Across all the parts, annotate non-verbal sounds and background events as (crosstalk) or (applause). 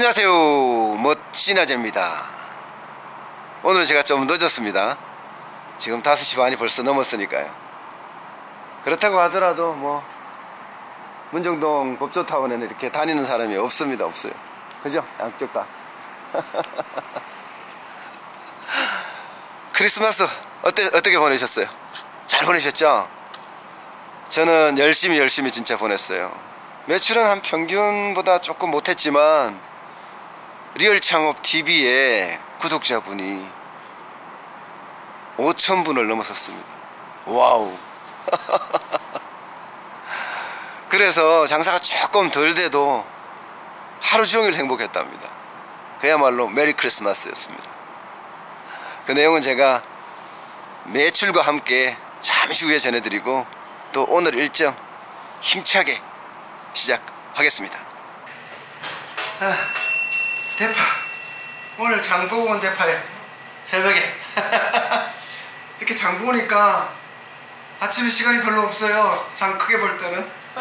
안녕하세요. 멋진 아재입니다. 오늘 제가 좀 늦었습니다. 지금 5시 반이 벌써 넘었으니까요. 그렇다고 하더라도 뭐 문정동 법조타운에는 이렇게 다니는 사람이 없습니다. 없어요. 그죠? 양쪽 다. (laughs) 크리스마스 어때, 어떻게 보내셨어요? 잘 보내셨죠? 저는 열심히 열심히 진짜 보냈어요. 매출은 한 평균보다 조금 못했지만 리얼 창업 TV의 구독자분이 5천 분을 넘어섰습니다. 와우. (laughs) 그래서 장사가 조금 덜 돼도 하루 종일 행복했답니다. 그야말로 메리 크리스마스였습니다. 그 내용은 제가 매출과 함께 잠시 후에 전해드리고 또 오늘 일정 힘차게 시작하겠습니다. 아. 대파. 오늘 장보고 온 대파에 새벽에. (laughs) 이렇게 장 보니까 아침에 시간이 별로 없어요. 장 크게 볼 때는. (laughs)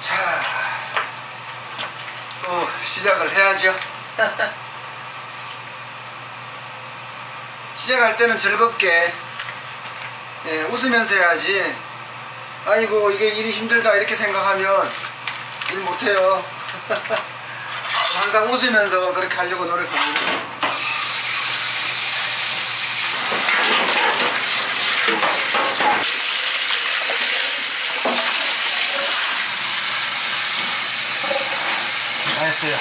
자, 또 시작을 해야죠. (laughs) 시작할 때는 즐겁게 예, 웃으면서 해야지. 아이고 이게 일이 힘들다 이렇게 생각하면 일 못해요. (laughs) 항상 웃으면서 그렇게 하려고 노력합니다. 다 했어요.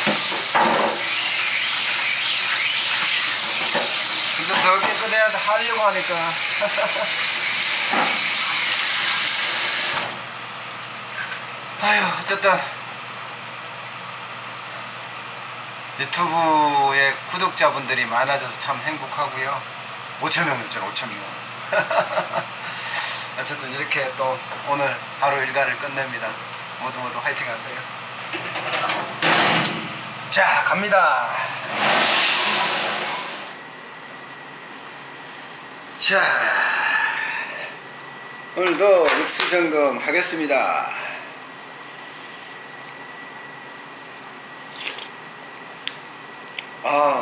이거 더 깨끗해야 하려고 하니까. (laughs) 아휴 어쨌든 유튜브에 구독자분들이 많아져서 참 행복하고요. 5천명 됐잖아 5천명. (laughs) 어쨌든 이렇게 또 오늘 하루 일과를 끝냅니다. 모두 모두 화이팅 하세요. 자 갑니다. 자 오늘도 육수 점검 하겠습니다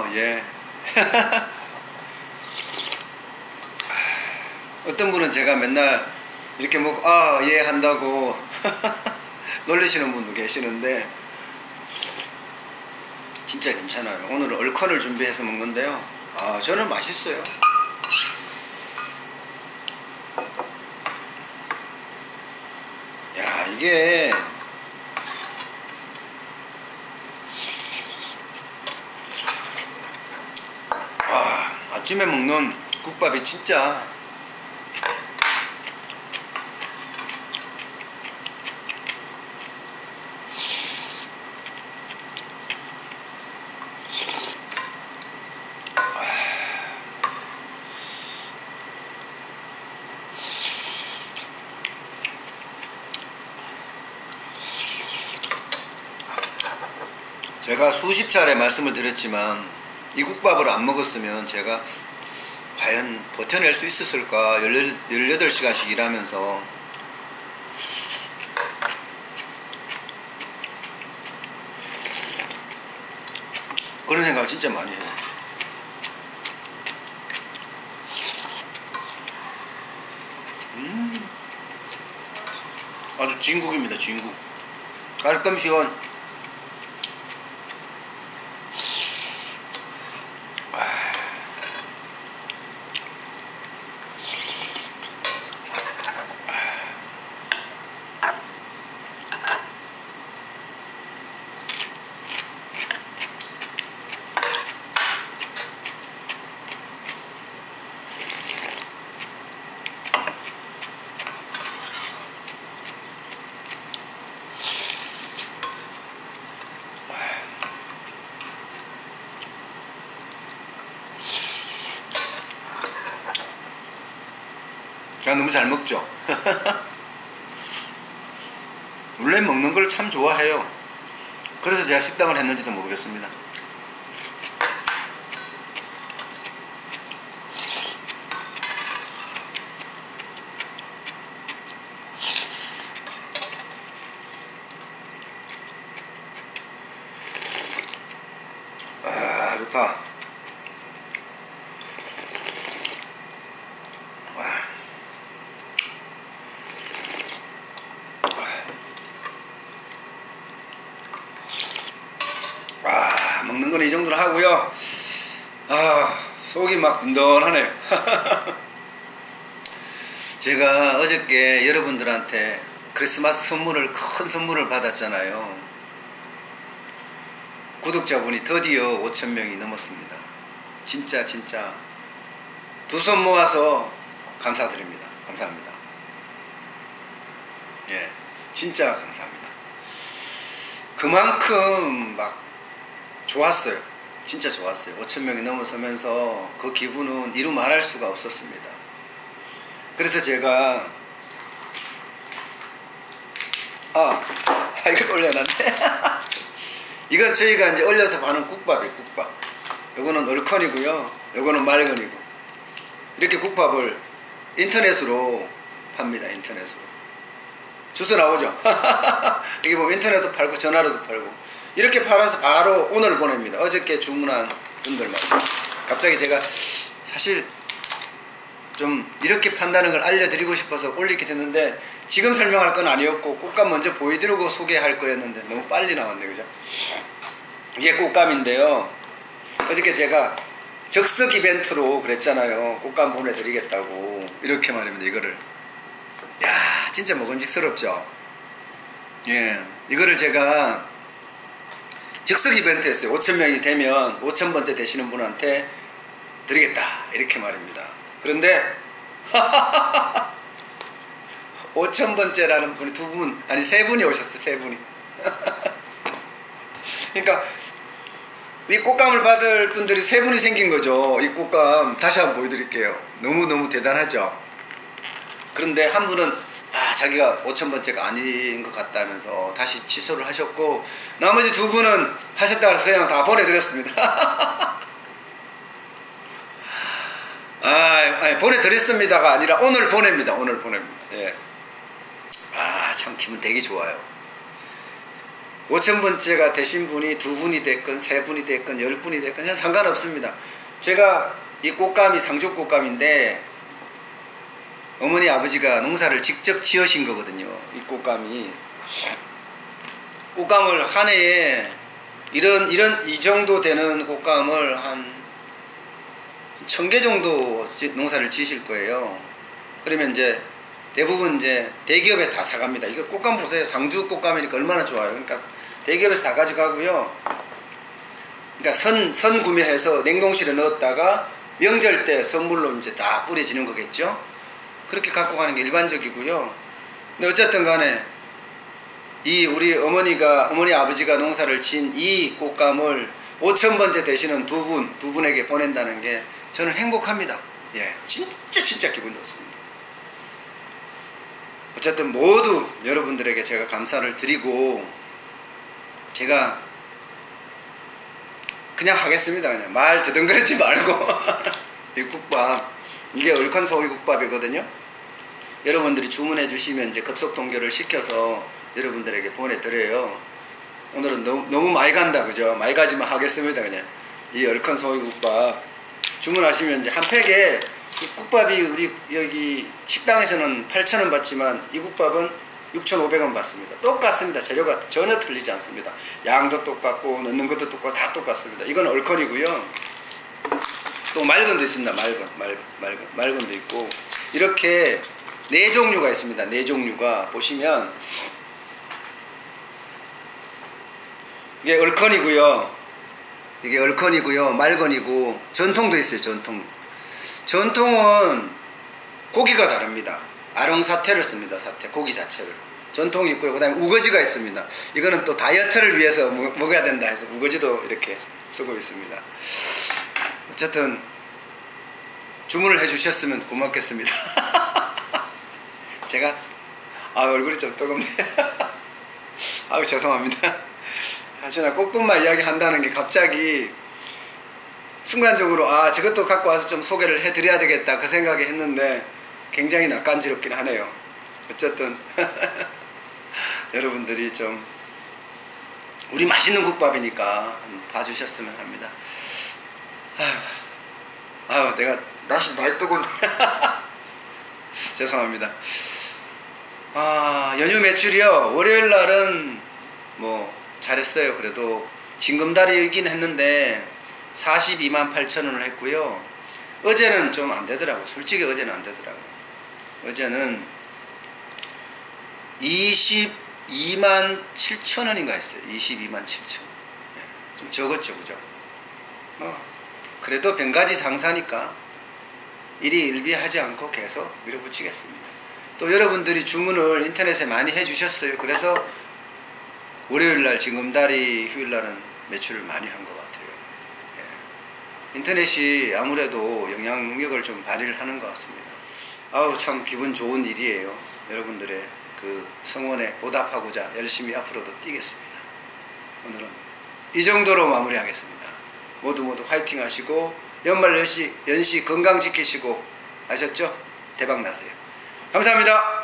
아, 예. (laughs) 어떤 분은 제가 맨날 이렇게 먹고, 아, 예, 한다고 (laughs) 놀리시는 분도 계시는데, 진짜 괜찮아요. 오늘은 얼큰을 준비해서 먹는데요. 아, 저는 맛있어요. 야, 이게 아침에 먹는 국밥이 진짜. 제가 수십 차례 말씀을 드렸지만 이 국밥을 안 먹었으면 제가 과연 버텨낼 수 있었을까? 18시간씩 일하면서. 그런 생각을 진짜 많이 해요. 음. 아주 진국입니다 진국. 깔끔 시원 야 너무 잘 먹죠? (laughs) 원래 먹는 걸 참 좋아해요 그래서 제가 식당을 했는지도 모르겠습니다 거는 이 정도로 하고요. 아 속이 막 든든하네요. (laughs) 제가 어저께 여러분들한테 크리스마스 선물을 큰 선물을 받았잖아요. 구독자분이 드디어 5천 명이 넘었습니다. 진짜 진짜 두 손 모아서 감사드립니다. 감사합니다. 예, 진짜 감사합니다. 그만큼 막 좋았어요. 진짜 좋았어요. 5천 명이 넘어서면서 그 기분은 이루 말할 수가 없었습니다. 그래서 제가 아, 아 이거 올려놨네. (laughs) 이건 저희가 이제 올려서 파는 국밥이에요, 국밥. 요거는 얼컨이고요. 요거는 말건이고. 이렇게 국밥을 인터넷으로 팝니다, 인터넷으로. 주소 나오죠? (laughs) 여기 보면 인터넷도 팔고 전화로도 팔고. 이렇게 팔아서 바로 오늘 보냅니다. 어저께 주문한 분들만. 갑자기 제가 사실 좀 이렇게 판다는 걸 알려드리고 싶어서 올리게 됐는데 지금 설명할 건 아니었고 꽃감 먼저 보여드리고 소개할 거였는데 너무 빨리 나왔네 그죠? 이게 꽃감인데요 어저께 제가 적석 이벤트로 그랬잖아요 꽃감 보내드리겠다고 이렇게 말입니다 이거를 야 진짜 먹음직스럽죠 예 이거를 제가 적석 이벤트 했어요 5천 명이 되면 5천 번째 되시는 분한테 드리겠다 이렇게 말입니다 그런데 (laughs) 5천 번째라는 분이 두 분, 아니 세 분이 오셨어요. 세 분이. (laughs) 그러니까 이 꽃감을 받을 분들이 세 분이 생긴 거죠. 이 꽃감 다시 한번 보여드릴게요. 너무 너무 대단하죠. 그런데 한 분은 아 자기가 5천 번째가 아닌 것 같다면서 다시 취소를 하셨고 나머지 두 분은 하셨다고 해서 그냥 다 보내드렸습니다. (laughs) 아, 아니, 보내드렸습니다가 아니라 오늘 보냅니다. 오늘 보냅니다. 예. 아, 참 기분 되게 좋아요. 5천 번째가 되신 분이 두 분이 됐건 세 분이 됐건 열 분이 됐건 상관없습니다. 제가 이 꽃감이 상조 꽃감인데 어머니 아버지가 농사를 직접 지으신 거거든요. 이 꽃감이 꽃감을 한 해에 이런 이런 이 정도 되는 꽃감을 한 천 개 정도 농사를 지으실 거예요. 그러면 이제 대부분 이제 대기업에서 다 사갑니다. 이거 꽃감 보세요. 상주 꽃감이니까 얼마나 좋아요. 그러니까 대기업에서 다 가져가고요. 그러니까 선, 선 구매해서 냉동실에 넣었다가 명절 때 선물로 이제 다 뿌려지는 거겠죠. 그렇게 갖고 가는 게 일반적이고요. 근데 어쨌든 간에 이 우리 어머니가, 어머니 아버지가 농사를 진 이 꽃감을 5천 번째 되시는 두 분, 두 분에게 보낸다는 게 저는 행복합니다. 예, 진짜 진짜 기분 좋습니다. 어쨌든 모두 여러분들에게 제가 감사를 드리고 제가 그냥 하겠습니다. 그냥 말 더듬거리지 말고 (laughs) 이 국밥 이게 얼큰 소고기 국밥이거든요. 여러분들이 주문해 주시면 이제 급속 동결을 시켜서 여러분들에게 보내드려요. 오늘은 너무, 너무 많이 간다 그죠? 많이 가지만 하겠습니다 그냥 이 얼큰 소고기 국밥 주문하시면 이제 한 팩에 국밥이 우리 여기 식당에서는 8,000원 받지만 이 국밥은 6,500원 받습니다. 똑같습니다. 재료가 전혀 틀리지 않습니다. 양도 똑같고 넣는 것도 똑같고 다 똑같습니다. 이건 얼큰이고요. 또 맑은도 있습니다. 맑은, 맑은, 맑은, 맑은도 있고 이렇게 네 종류가 있습니다. 네 종류가 보시면 이게 얼큰이고요. 이게 얼컨이고요. 말건이고 전통도 있어요. 전통. 전통은 고기가 다릅니다. 아롱 사태를 씁니다. 사태. 고기 자체를. 전통이 있고요. 그 다음에 우거지가 있습니다. 이거는 또 다이어트를 위해서 먹어야 된다 해서 우거지도 이렇게 쓰고 있습니다. 어쨌든 주문을 해주셨으면 고맙겠습니다. (laughs) 제가 아 얼굴이 좀 뜨겁네. (laughs) 아우 죄송합니다. 사실은 꽃분만 이야기 한다는 게 갑자기 순간적으로 아 저것도 갖고 와서 좀 소개를 해드려야 되겠다 그 생각이 했는데 굉장히 낯간지럽긴 하네요. 어쨌든 (laughs) 여러분들이 좀 우리 맛있는 국밥이니까 봐주셨으면 합니다. 아유, 아유 내가 날씨 많이 뜨거운 (laughs) 죄송합니다. 아 연휴 매출이요 월요일 날은 뭐 잘했어요. 그래도 징검다리이긴 했는데 42만 8천 원을 했고요. 어제는 좀 안 되더라고. 솔직히 어제는 안 되더라고. 어제는 22만 7천 원인가 했어요. 22만 7천 원. 예, 좀 적었죠, 그죠? 뭐 그래도 뱅가지 상사니까 일이 일비하지 않고 계속 밀어붙이겠습니다. 또 여러분들이 주문을 인터넷에 많이 해주셨어요. 그래서 월요일 날 징검다리 휴일 날은 매출을 많이 한 것 같아요. 예. 인터넷이 아무래도 영향력을 좀 발휘를 하는 것 같습니다. 아우 참 기분 좋은 일이에요. 여러분들의 그 성원에 보답하고자 열심히 앞으로도 뛰겠습니다. 오늘은 이 정도로 마무리하겠습니다. 모두 모두 화이팅 하시고 연말 연시, 연시 건강 지키시고 아셨죠? 대박 나세요. 감사합니다.